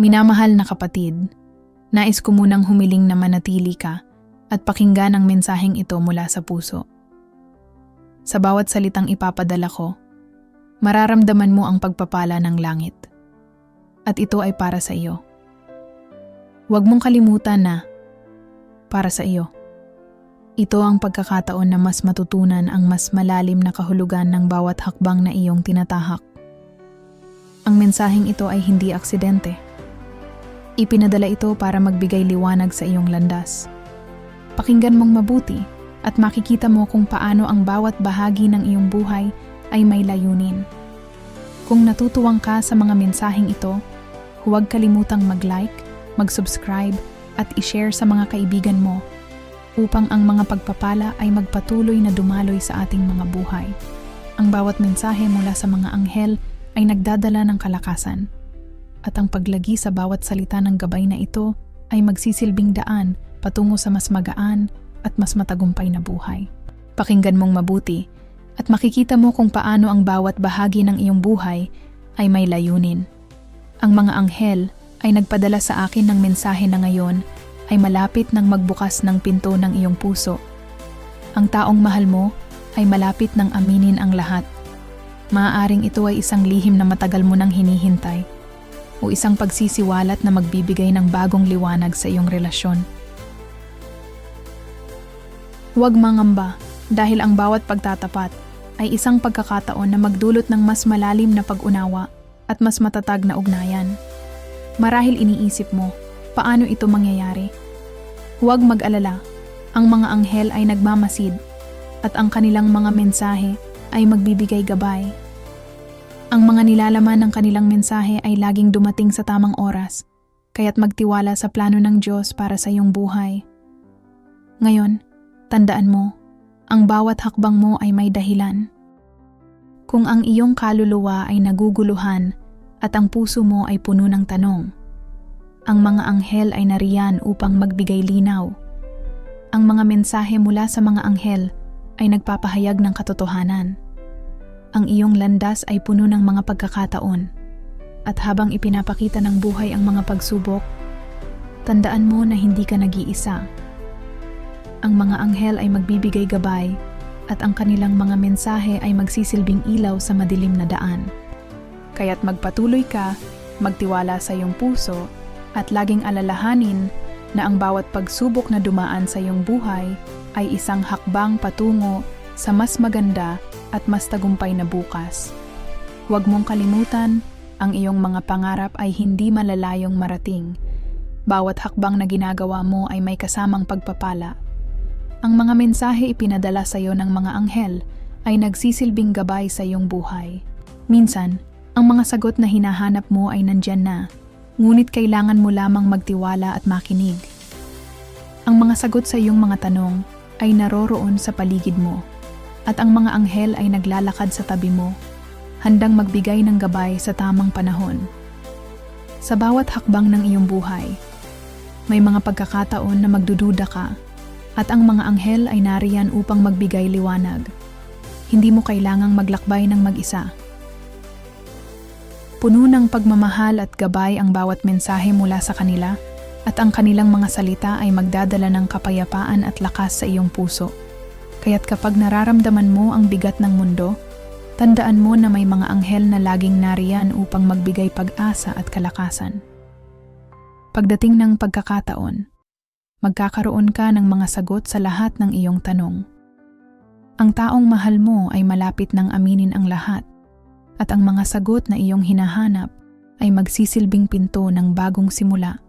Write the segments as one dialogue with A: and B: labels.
A: Minamahal na kapatid, nais ko munang humiling na manatili ka at pakinggan ang mensaheng ito mula sa puso. Sa bawat salitang ipapadala ko, mararamdaman mo ang pagpapala ng langit. At ito ay para sa iyo. Huwag mong kalimutan na para sa iyo. Ito ang pagkakataon na mas matutunan ang mas malalim na kahulugan ng bawat hakbang na iyong tinatahak. Ang mensaheng ito ay hindi aksidente. Ipinadala ito para magbigay liwanag sa iyong landas. Pakinggan mong mabuti at makikita mo kung paano ang bawat bahagi ng iyong buhay ay may layunin. Kung natutuwang ka sa mga mensaheng ito, huwag kalimutang mag-like, mag-subscribe at i-share sa mga kaibigan mo upang ang mga pagpapala ay magpatuloy na dumaloy sa ating mga buhay. Ang bawat mensahe mula sa mga anghel ay nagdadala ng kalakasan. At ang paglagi sa bawat salita ng gabay na ito ay magsisilbing daan patungo sa mas magaan at mas matagumpay na buhay. Pakinggan mong mabuti at makikita mo kung paano ang bawat bahagi ng iyong buhay ay may layunin. Ang mga anghel ay nagpadala sa akin ng mensahe na ngayon ay malapit ng magbukas ng pinto ng iyong puso. Ang taong mahal mo ay malapit ng aminin ang lahat. Maaaring ito ay isang lihim na matagal mo nang hinihintay o isang pagsisiwalat na magbibigay ng bagong liwanag sa iyong relasyon. Huwag mangamba dahil ang bawat pagtatapat ay isang pagkakataon na magdulot ng mas malalim na pag-unawa at mas matatag na ugnayan. Marahil iniisip mo, paano ito mangyayari? Huwag mag-alala, ang mga anghel ay nagmamasid at ang kanilang mga mensahe ay magbibigay gabay. Ang mga nilalaman ng kanilang mensahe ay laging dumating sa tamang oras, kaya't magtiwala sa plano ng Diyos para sa iyong buhay. Ngayon, tandaan mo, ang bawat hakbang mo ay may dahilan. Kung ang iyong kaluluwa ay naguguluhan at ang puso mo ay puno ng tanong, ang mga anghel ay nariyan upang magbigay linaw. Ang mga mensahe mula sa mga anghel ay nagpapahayag ng katotohanan. Ang iyong landas ay puno ng mga pagkakataon. At habang ipinapakita ng buhay ang mga pagsubok, tandaan mo na hindi ka nag-iisa. Ang mga anghel ay magbibigay gabay at ang kanilang mga mensahe ay magsisilbing ilaw sa madilim na daan. Kaya't magpatuloy ka, magtiwala sa iyong puso at laging alalahanin na ang bawat pagsubok na dumaan sa iyong buhay ay isang hakbang patungo sa mas maganda at mas tagumpay na bukas. Huwag mong kalimutan, ang iyong mga pangarap ay hindi malalayong marating. Bawat hakbang na ginagawa mo ay may kasamang pagpapala. Ang mga mensahe ipinadala sa iyo ng mga anghel ay nagsisilbing gabay sa iyong buhay. Minsan, ang mga sagot na hinahanap mo ay nandyan na, ngunit kailangan mo lamang magtiwala at makinig. Ang mga sagot sa iyong mga tanong ay naroroon sa paligid mo at ang mga anghel ay naglalakad sa tabi mo, handang magbigay ng gabay sa tamang panahon. Sa bawat hakbang ng iyong buhay, may mga pagkakataon na magdududa ka at ang mga anghel ay nariyan upang magbigay liwanag. Hindi mo kailangang maglakbay ng mag-isa. Puno ng pagmamahal at gabay ang bawat mensahe mula sa kanila at ang kanilang mga salita ay magdadala ng kapayapaan at lakas sa iyong puso. Kaya't kapag nararamdaman mo ang bigat ng mundo, tandaan mo na may mga anghel na laging nariyan upang magbigay pag-asa at kalakasan. Pagdating ng pagkakataon, magkakaroon ka ng mga sagot sa lahat ng iyong tanong. Ang taong mahal mo ay malapit ng aminin ang lahat at ang mga sagot na iyong hinahanap ay magsisilbing pinto ng bagong simula.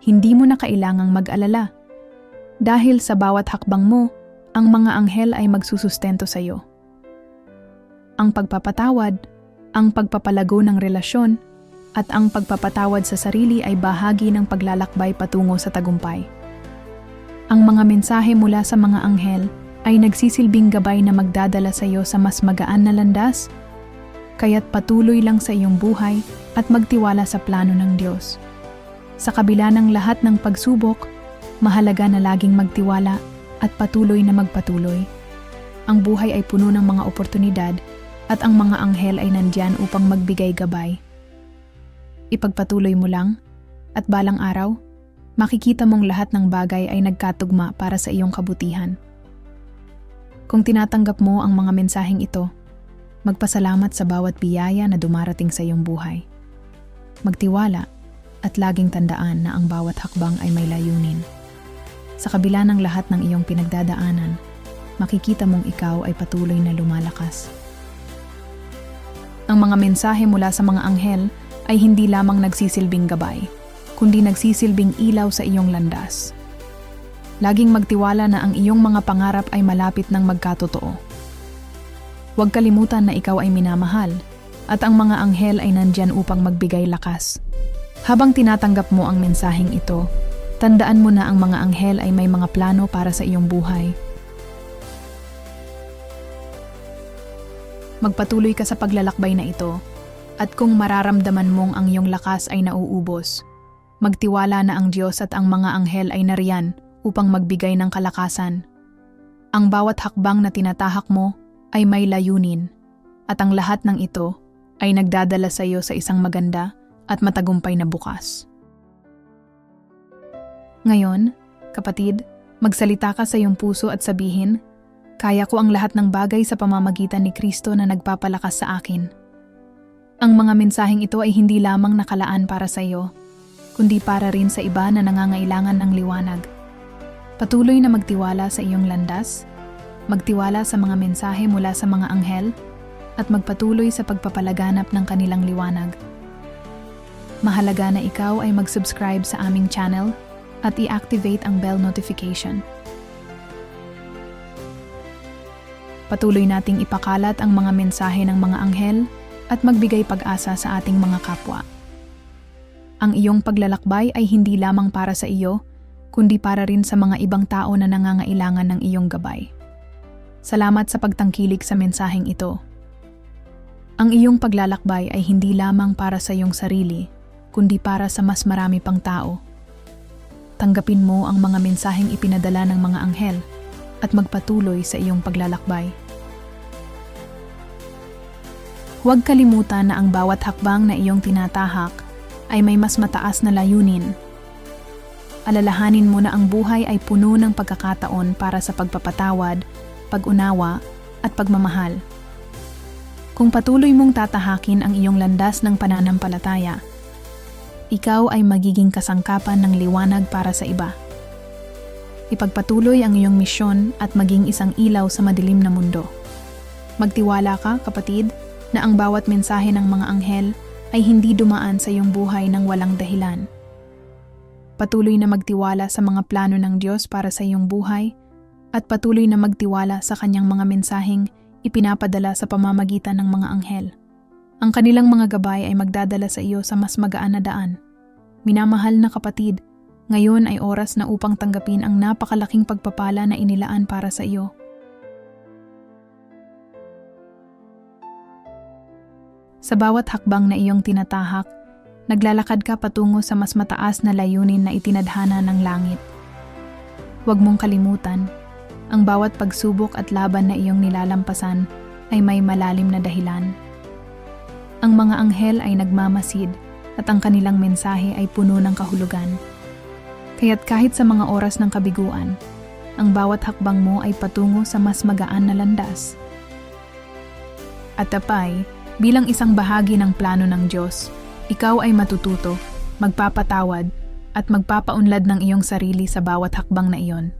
A: Hindi mo na kailangang mag-alala dahil sa bawat hakbang mo, ang mga anghel ay magsusustento sa iyo. Ang pagpapatawad, ang pagpapalago ng relasyon, at ang pagpapatawad sa sarili ay bahagi ng paglalakbay patungo sa tagumpay. Ang mga mensahe mula sa mga anghel ay nagsisilbing gabay na magdadala sa iyo sa mas magaan na landas, kaya't patuloy lang sa iyong buhay at magtiwala sa plano ng Diyos. Sa kabila ng lahat ng pagsubok, mahalaga na laging magtiwala at patuloy na magpatuloy. Ang buhay ay puno ng mga oportunidad at ang mga anghel ay nandyan upang magbigay gabay. ipagpatuloy mo lang, at balang araw, makikita mong lahat ng bagay ay nagkatugma para sa iyong kabutihan. Kung tinatanggap mo ang mga mensaheng ito, magpasalamat sa bawat biyaya na dumarating sa iyong buhay. Magtiwala at laging tandaan na ang bawat hakbang ay may layunin. Sa kabila ng lahat ng iyong pinagdadaanan, makikita mong ikaw ay patuloy na lumalakas. Ang mga mensahe mula sa mga anghel ay hindi lamang nagsisilbing gabay, kundi nagsisilbing ilaw sa iyong landas. Laging magtiwala na ang iyong mga pangarap ay malapit ng magkatotoo. Huwag kalimutan na ikaw ay minamahal at ang mga anghel ay nandyan upang magbigay lakas. Habang tinatanggap mo ang mensaheng ito, tandaan mo na ang mga anghel ay may mga plano para sa iyong buhay. Magpatuloy ka sa paglalakbay na ito, at kung mararamdaman mong ang iyong lakas ay nauubos, magtiwala na ang Diyos at ang mga anghel ay nariyan upang magbigay ng kalakasan. Ang bawat hakbang na tinatahak mo ay may layunin, at ang lahat ng ito ay nagdadala sa iyo sa isang maganda at matagumpay na bukas. Ngayon, kapatid, magsalita ka sa iyong puso at sabihin, Kaya ko ang lahat ng bagay sa pamamagitan ni Kristo na nagpapalakas sa akin. Ang mga mensaheng ito ay hindi lamang nakalaan para sa iyo, kundi para rin sa iba na nangangailangan ng liwanag. Patuloy na magtiwala sa iyong landas, magtiwala sa mga mensahe mula sa mga anghel, at magpatuloy sa pagpapalaganap ng kanilang liwanag. Mahalaga na ikaw ay mag-subscribe sa aming channel at i-activate ang bell notification. Patuloy nating ipakalat ang mga mensahe ng mga anghel at magbigay pag-asa sa ating mga kapwa. Ang iyong paglalakbay ay hindi lamang para sa iyo, kundi para rin sa mga ibang tao na nangangailangan ng iyong gabay. Salamat sa pagtangkilik sa mensaheng ito. Ang iyong paglalakbay ay hindi lamang para sa iyong sarili, kundi para sa mas marami pang tao. Tanggapin mo ang mga mensaheng ipinadala ng mga anghel at magpatuloy sa iyong paglalakbay. Huwag kalimutan na ang bawat hakbang na iyong tinatahak ay may mas mataas na layunin. Alalahanin mo na ang buhay ay puno ng pagkakataon para sa pagpapatawad, pag-unawa, at pagmamahal. Kung patuloy mong tatahakin ang iyong landas ng pananampalataya, ikaw ay magiging kasangkapan ng liwanag para sa iba. Ipagpatuloy ang iyong misyon at maging isang ilaw sa madilim na mundo. Magtiwala ka, kapatid, na ang bawat mensahe ng mga anghel ay hindi dumaan sa iyong buhay ng walang dahilan. Patuloy na magtiwala sa mga plano ng Diyos para sa iyong buhay at patuloy na magtiwala sa kanyang mga mensaheng ipinapadala sa pamamagitan ng mga anghel. Ang kanilang mga gabay ay magdadala sa iyo sa mas magaan na daan. Minamahal na kapatid, ngayon ay oras na upang tanggapin ang napakalaking pagpapala na inilaan para sa iyo. Sa bawat hakbang na iyong tinatahak, naglalakad ka patungo sa mas mataas na layunin na itinadhana ng langit. Huwag mong kalimutan, ang bawat pagsubok at laban na iyong nilalampasan ay may malalim na dahilan. Ang mga anghel ay nagmamasid at ang kanilang mensahe ay puno ng kahulugan. Kaya't kahit sa mga oras ng kabiguan, ang bawat hakbang mo ay patungo sa mas magaan na landas. At tapay, bilang isang bahagi ng plano ng Diyos, ikaw ay matututo, magpapatawad, at magpapaunlad ng iyong sarili sa bawat hakbang na iyon.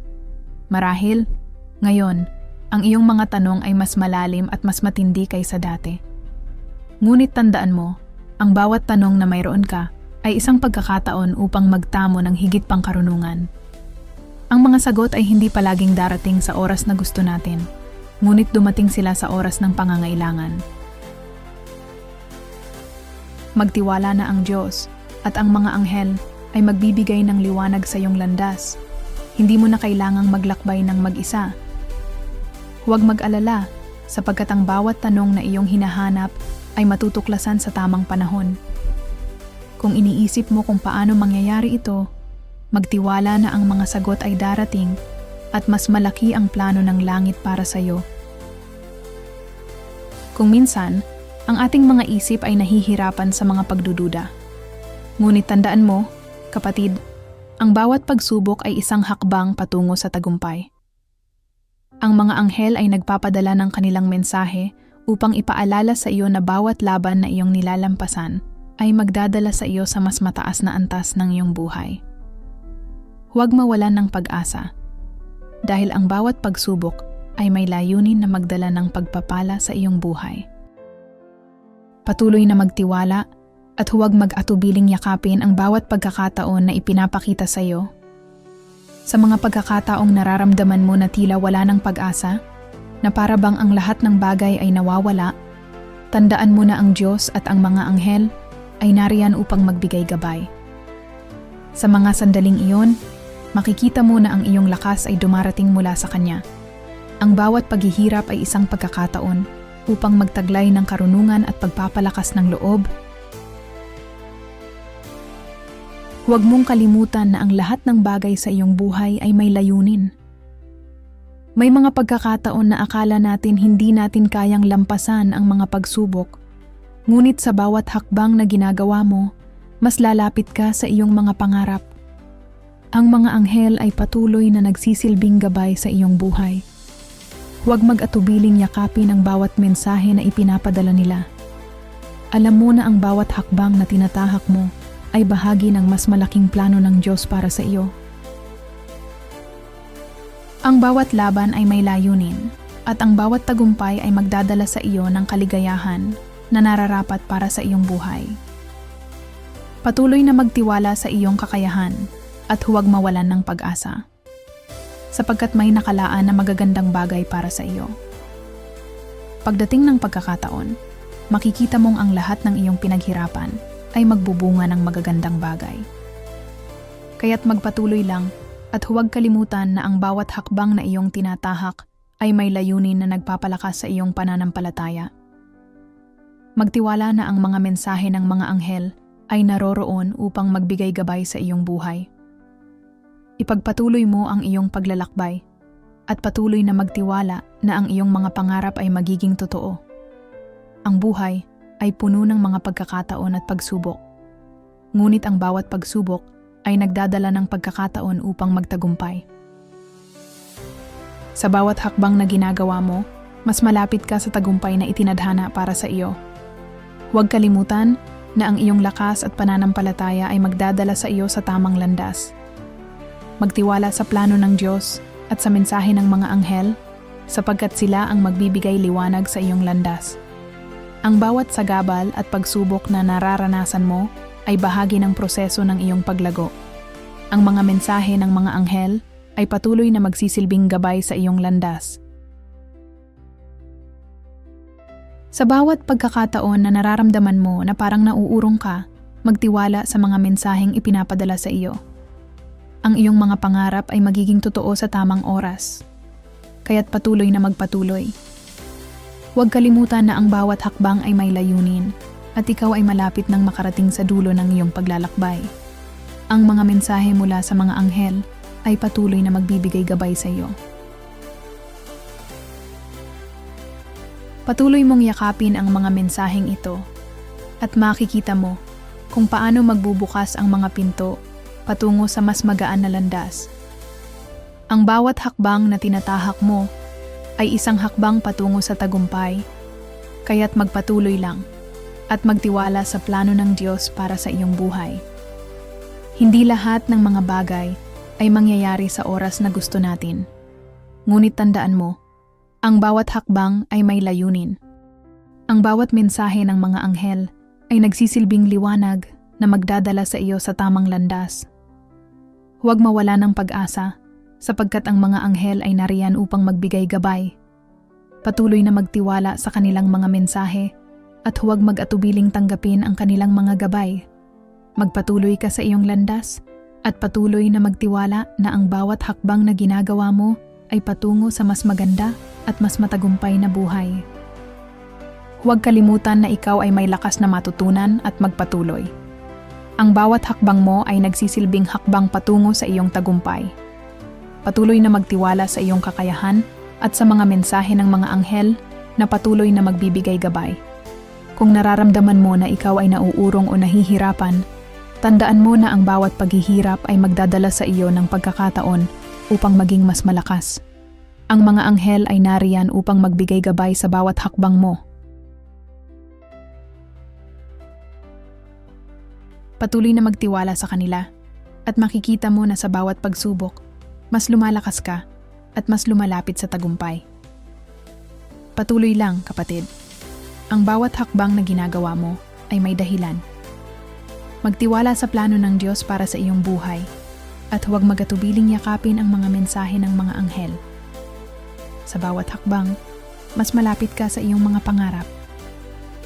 A: Marahil, ngayon, ang iyong mga tanong ay mas malalim at mas matindi kaysa dati. Ngunit tandaan mo, ang bawat tanong na mayroon ka ay isang pagkakataon upang magtamo ng higit pang karunungan. Ang mga sagot ay hindi palaging darating sa oras na gusto natin, ngunit dumating sila sa oras ng pangangailangan. Magtiwala na ang Diyos at ang mga anghel ay magbibigay ng liwanag sa iyong landas. Hindi mo na kailangang maglakbay ng mag-isa. Huwag mag-alala sapagkat ang bawat tanong na iyong hinahanap ay matutuklasan sa tamang panahon. Kung iniisip mo kung paano mangyayari ito, magtiwala na ang mga sagot ay darating at mas malaki ang plano ng langit para sa iyo. Kung minsan, ang ating mga isip ay nahihirapan sa mga pagdududa. Ngunit tandaan mo, kapatid, ang bawat pagsubok ay isang hakbang patungo sa tagumpay. Ang mga anghel ay nagpapadala ng kanilang mensahe upang ipaalala sa iyo na bawat laban na iyong nilalampasan ay magdadala sa iyo sa mas mataas na antas ng iyong buhay. Huwag mawalan ng pag-asa dahil ang bawat pagsubok ay may layunin na magdala ng pagpapala sa iyong buhay. Patuloy na magtiwala at huwag mag-atubiling yakapin ang bawat pagkakataon na ipinapakita sa iyo. Sa mga pagkakataong nararamdaman mo na tila wala ng pag-asa, na para ang lahat ng bagay ay nawawala, tandaan mo na ang Diyos at ang mga anghel ay nariyan upang magbigay gabay. Sa mga sandaling iyon, makikita mo na ang iyong lakas ay dumarating mula sa Kanya. Ang bawat paghihirap ay isang pagkakataon upang magtaglay ng karunungan at pagpapalakas ng loob. Huwag mong kalimutan na ang lahat ng bagay sa iyong buhay ay may layunin. May mga pagkakataon na akala natin hindi natin kayang lampasan ang mga pagsubok. Ngunit sa bawat hakbang na ginagawa mo, mas lalapit ka sa iyong mga pangarap. Ang mga anghel ay patuloy na nagsisilbing gabay sa iyong buhay. Huwag mag-atubiling yakapin ang bawat mensahe na ipinapadala nila. Alam mo na ang bawat hakbang na tinatahak mo ay bahagi ng mas malaking plano ng Diyos para sa iyo. Ang bawat laban ay may layunin, at ang bawat tagumpay ay magdadala sa iyo ng kaligayahan na nararapat para sa iyong buhay. Patuloy na magtiwala sa iyong kakayahan at huwag mawalan ng pag-asa, sapagkat may nakalaan na magagandang bagay para sa iyo. Pagdating ng pagkakataon, makikita mong ang lahat ng iyong pinaghirapan ay magbubunga ng magagandang bagay. Kaya't magpatuloy lang at huwag kalimutan na ang bawat hakbang na iyong tinatahak ay may layunin na nagpapalakas sa iyong pananampalataya. Magtiwala na ang mga mensahe ng mga anghel ay naroroon upang magbigay gabay sa iyong buhay. Ipagpatuloy mo ang iyong paglalakbay at patuloy na magtiwala na ang iyong mga pangarap ay magiging totoo. Ang buhay ay puno ng mga pagkakataon at pagsubok. Ngunit ang bawat pagsubok ay nagdadala ng pagkakataon upang magtagumpay. Sa bawat hakbang na ginagawa mo, mas malapit ka sa tagumpay na itinadhana para sa iyo. Huwag kalimutan na ang iyong lakas at pananampalataya ay magdadala sa iyo sa tamang landas. Magtiwala sa plano ng Diyos at sa mensahe ng mga anghel sapagkat sila ang magbibigay liwanag sa iyong landas. Ang bawat sagabal at pagsubok na nararanasan mo ay bahagi ng proseso ng iyong paglago. Ang mga mensahe ng mga anghel ay patuloy na magsisilbing gabay sa iyong landas. Sa bawat pagkakataon na nararamdaman mo na parang nauurong ka, magtiwala sa mga mensaheng ipinapadala sa iyo. Ang iyong mga pangarap ay magiging totoo sa tamang oras. Kaya't patuloy na magpatuloy. Huwag kalimutan na ang bawat hakbang ay may layunin at ikaw ay malapit ng makarating sa dulo ng iyong paglalakbay. Ang mga mensahe mula sa mga anghel ay patuloy na magbibigay gabay sa iyo. Patuloy mong yakapin ang mga mensaheng ito at makikita mo kung paano magbubukas ang mga pinto patungo sa mas magaan na landas. Ang bawat hakbang na tinatahak mo ay isang hakbang patungo sa tagumpay, kaya't magpatuloy lang at magtiwala sa plano ng Diyos para sa iyong buhay. Hindi lahat ng mga bagay ay mangyayari sa oras na gusto natin. Ngunit tandaan mo, ang bawat hakbang ay may layunin. Ang bawat mensahe ng mga anghel ay nagsisilbing liwanag na magdadala sa iyo sa tamang landas. Huwag mawala ng pag-asa sapagkat ang mga anghel ay nariyan upang magbigay gabay. Patuloy na magtiwala sa kanilang mga mensahe at huwag mag-atubiling tanggapin ang kanilang mga gabay. Magpatuloy ka sa iyong landas at patuloy na magtiwala na ang bawat hakbang na ginagawa mo ay patungo sa mas maganda at mas matagumpay na buhay. Huwag kalimutan na ikaw ay may lakas na matutunan at magpatuloy. Ang bawat hakbang mo ay nagsisilbing hakbang patungo sa iyong tagumpay. Patuloy na magtiwala sa iyong kakayahan at sa mga mensahe ng mga anghel na patuloy na magbibigay gabay. Kung nararamdaman mo na ikaw ay nauurong o nahihirapan, Tandaan mo na ang bawat paghihirap ay magdadala sa iyo ng pagkakataon upang maging mas malakas. Ang mga anghel ay nariyan upang magbigay gabay sa bawat hakbang mo. Patuloy na magtiwala sa kanila at makikita mo na sa bawat pagsubok, mas lumalakas ka at mas lumalapit sa tagumpay. Patuloy lang, kapatid. Ang bawat hakbang na ginagawa mo ay may dahilan. Magtiwala sa plano ng Diyos para sa iyong buhay at huwag magatubiling yakapin ang mga mensahe ng mga anghel. Sa bawat hakbang, mas malapit ka sa iyong mga pangarap.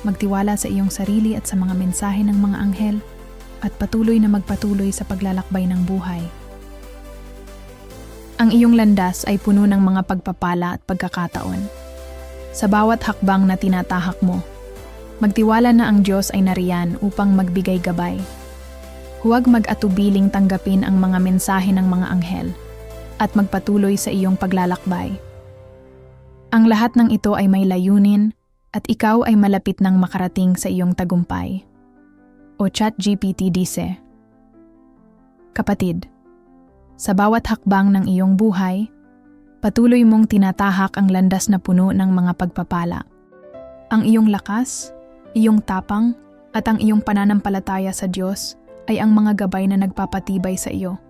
A: Magtiwala sa iyong sarili at sa mga mensahe ng mga anghel at patuloy na magpatuloy sa paglalakbay ng buhay. Ang iyong landas ay puno ng mga pagpapala at pagkakataon. Sa bawat hakbang na tinatahak mo, magtiwala na ang Diyos ay nariyan upang magbigay gabay. Huwag mag-atubiling tanggapin ang mga mensahe ng mga anghel at magpatuloy sa iyong paglalakbay. Ang lahat ng ito ay may layunin at ikaw ay malapit ng makarating sa iyong tagumpay o ChatGPT dice, Kapatid, sa bawat hakbang ng iyong buhay, patuloy mong tinatahak ang landas na puno ng mga pagpapala. Ang iyong lakas, iyong tapang, at ang iyong pananampalataya sa Diyos ay ang mga gabay na nagpapatibay sa iyo.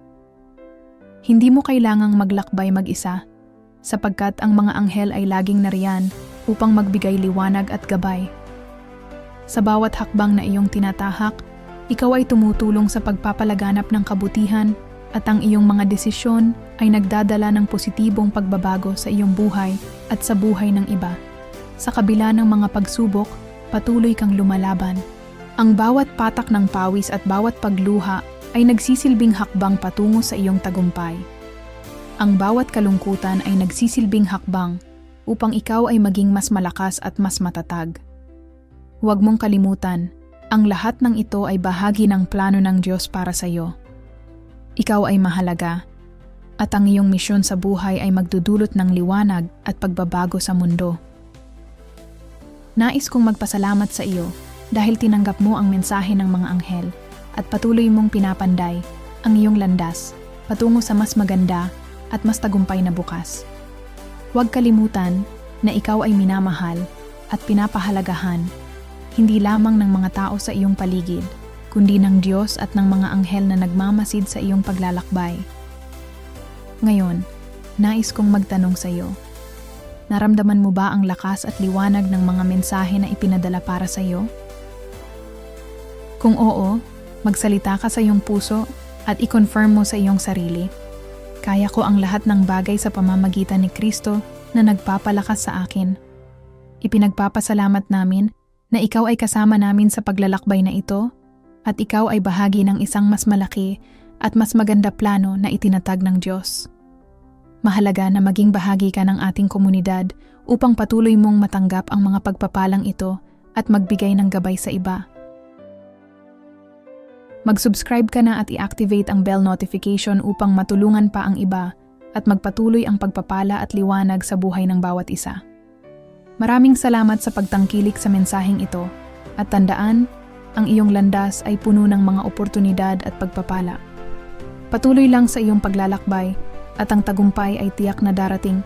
A: Hindi mo kailangang maglakbay mag-isa, sapagkat ang mga anghel ay laging nariyan upang magbigay liwanag at gabay. Sa bawat hakbang na iyong tinatahak, ikaw ay tumutulong sa pagpapalaganap ng kabutihan at ang iyong mga desisyon ay nagdadala ng positibong pagbabago sa iyong buhay at sa buhay ng iba. Sa kabila ng mga pagsubok, patuloy kang lumalaban. Ang bawat patak ng pawis at bawat pagluha ay nagsisilbing hakbang patungo sa iyong tagumpay. Ang bawat kalungkutan ay nagsisilbing hakbang upang ikaw ay maging mas malakas at mas matatag. Huwag mong kalimutan, ang lahat ng ito ay bahagi ng plano ng Diyos para sa iyo. Ikaw ay mahalaga, at ang iyong misyon sa buhay ay magdudulot ng liwanag at pagbabago sa mundo. Nais kong magpasalamat sa iyo dahil tinanggap mo ang mensahe ng mga anghel at patuloy mong pinapanday ang iyong landas patungo sa mas maganda at mas tagumpay na bukas. Huwag kalimutan na ikaw ay minamahal at pinapahalagahan hindi lamang ng mga tao sa iyong paligid, kundi ng Diyos at ng mga anghel na nagmamasid sa iyong paglalakbay. Ngayon, nais kong magtanong sa iyo. Naramdaman mo ba ang lakas at liwanag ng mga mensahe na ipinadala para sa iyo? Kung oo, magsalita ka sa iyong puso at i-confirm mo sa iyong sarili. Kaya ko ang lahat ng bagay sa pamamagitan ni Kristo na nagpapalakas sa akin. Ipinagpapasalamat namin na ikaw ay kasama namin sa paglalakbay na ito at ikaw ay bahagi ng isang mas malaki at mas maganda plano na itinatag ng Diyos. Mahalaga na maging bahagi ka ng ating komunidad upang patuloy mong matanggap ang mga pagpapalang ito at magbigay ng gabay sa iba. Mag-subscribe ka na at i-activate ang bell notification upang matulungan pa ang iba at magpatuloy ang pagpapala at liwanag sa buhay ng bawat isa. Maraming salamat sa pagtangkilik sa mensaheng ito at tandaan, ang iyong landas ay puno ng mga oportunidad at pagpapala. Patuloy lang sa iyong paglalakbay at ang tagumpay ay tiyak na darating